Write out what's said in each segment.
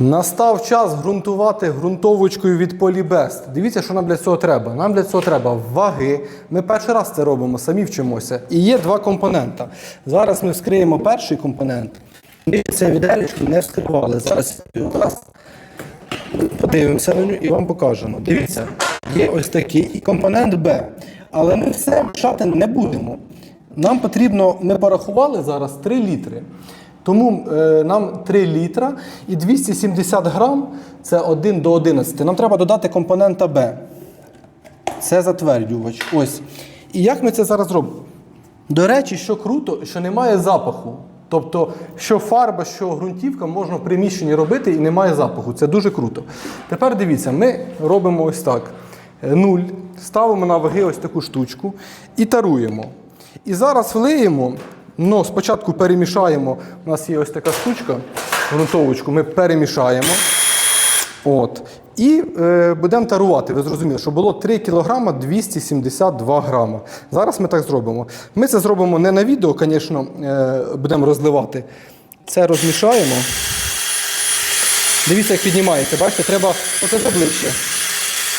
Настав час ґрунтувати ґрунтовочкою від Polybest. Дивіться, що нам для цього треба. Нам для цього треба ваги. Ми перший раз це робимо, самі вчимося. І є два компонента. Зараз ми вскриємо перший компонент. Ми це віделечко не вскривали. Зараз раз подивимося на нього і вам покажемо. Дивіться, є ось такий компонент Б. Але ми все мішати не будемо. Нам потрібно, ми порахували зараз 3 літри. Тому е, нам 3 літра і 270 грам це 1 до 11. Нам треба додати компонента Б. Це затвердювач. Ось. І як ми це зараз робимо? До речі, що круто, що немає запаху. Тобто, що фарба, що ґрунтівка можна в приміщенні робити і немає запаху. Це дуже круто. Тепер дивіться, ми робимо ось так: Е, нуль, ставимо на ваги ось таку штучку і таруємо. І зараз влиємо, ну, спочатку перемішаємо. У нас є ось така штучка, ґрунтовочку, ми перемішаємо. От. І е, будемо тарувати. Ви зрозуміли, що було 3 кг 272 грама. Зараз ми так зробимо. Ми це зробимо не на відео, звісно, е, будемо розливати. Це розмішаємо. Дивіться, як піднімається. Бачите, треба оце ближче.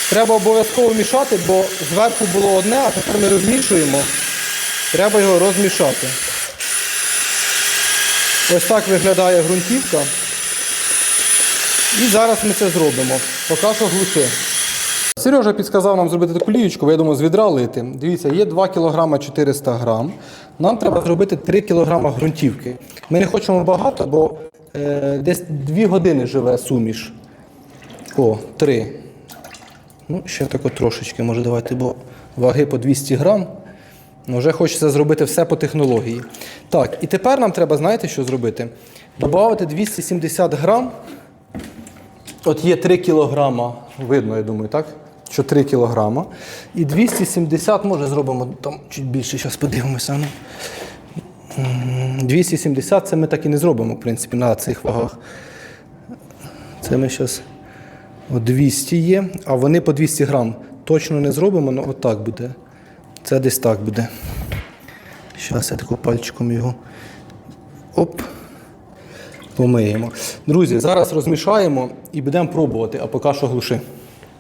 Треба обов'язково мішати, бо зверху було одне, а тепер ми розмішуємо. Треба його розмішати. Ось так виглядає ґрунтівка. І зараз ми це зробимо. Поки що глуши. Сережа підказав нам зробити таку лієчку, бо я думаю, з відра лити. Дивіться, є 2 кг 400 грам. Нам треба зробити 3 кг ґрунтівки. Ми не хочемо багато, бо е, десь 2 години живе суміш. О, 3. Ну, ще тако трошечки, може давайте, бо ваги по 200 грам. Вже хочеться зробити все по технології. Так, і тепер нам треба, знаєте, що зробити? Добавити 270 грам От є 3 кілограма, видно, я думаю, так? Що 3 кілограма. І 270, може зробимо там чуть більше, зараз подивимося. Ну. 270 це ми так і не зробимо, в принципі, на цих вагах. Це ми зараз 200 є, а вони по 200 грам. Точно не зробимо, але отак буде. Це десь так буде. Зараз я тако пальчиком його. Оп помиємо. Друзі, зараз розмішаємо і будемо пробувати, а поки що глуши.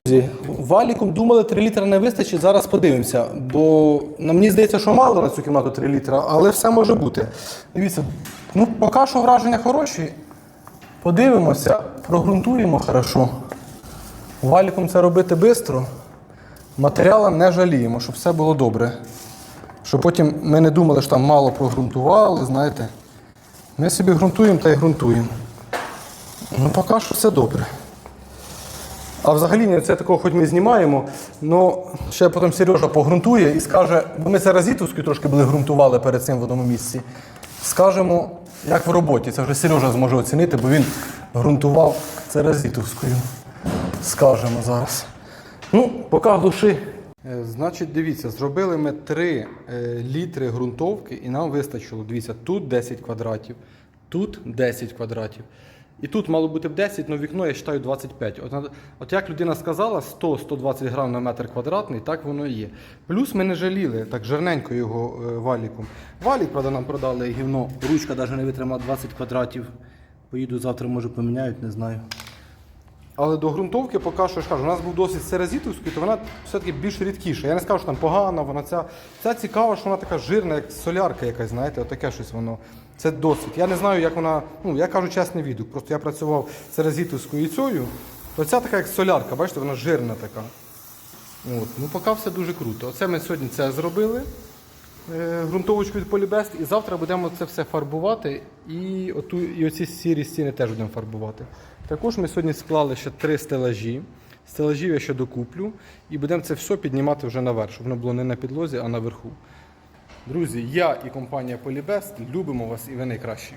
Друзі, валіком думали 3 літра не вистачить, зараз подивимося. Бо на мені здається, що мало на цю кімнату 3 літра, але все може бути. Дивіться, ну поки що враження хороші. Подивимося, прогрунтуємо хорошо. Валіком це робити швидко. Матеріалам не жаліємо, щоб все було добре. Щоб потім ми не думали, що там мало прогрунтували, знаєте. Ми собі ґрунтуємо та й ґрунтуємо. Ну, поки що все добре. А взагалі це такого хоч ми знімаємо, але ще потім Сережа погрунтує і скаже, бо ми це разітовською трошки були ґрунтували перед цим в одному місці. Скажемо, як в роботі. Це вже Сережа зможе оцінити, бо він ґрунтував це разітовською. Скажемо зараз. Ну, поки глуши. Е, Значить, дивіться, зробили ми 3 літри ґрунтовки і нам вистачило. Дивіться, тут 10 квадратів, тут 10 квадратів. І тут мало бути 10, але вікно я вважаю 25. От, от як людина сказала, 100-120 грам на метр квадратний, так воно і є. Плюс ми не жаліли так жирненько його е, валіком. Валік, правда, нам продали гівно. Ручка навіть не витримала 20 квадратів. Поїду завтра, може поміняють, не знаю. Але до ґрунтовки поки що я ж кажу, у нас був досить серезітовський, то вона все-таки більш рідкіша. Я не скажу, що там погана, вона ця. Ця цікава, що вона така жирна, як солярка якась, знаєте, отаке щось воно. Це досить. Я не знаю, як вона. Ну, я кажу чесний відгук. Просто я працював серезітовською і цією, то ця така як солярка, бачите, вона жирна така. От. Ну, поки все дуже круто. Оце ми сьогодні це зробили. е, Ґрунтовочку від Полібест, і завтра будемо це все фарбувати, і, оту, і оці сірі стіни теж будемо фарбувати. Також ми сьогодні склали ще три стелажі. Стелажів я ще докуплю, і будемо це все піднімати вже наверх, щоб воно було не на підлозі, а наверху. Друзі, я і компанія Polybest любимо вас і ви найкращі.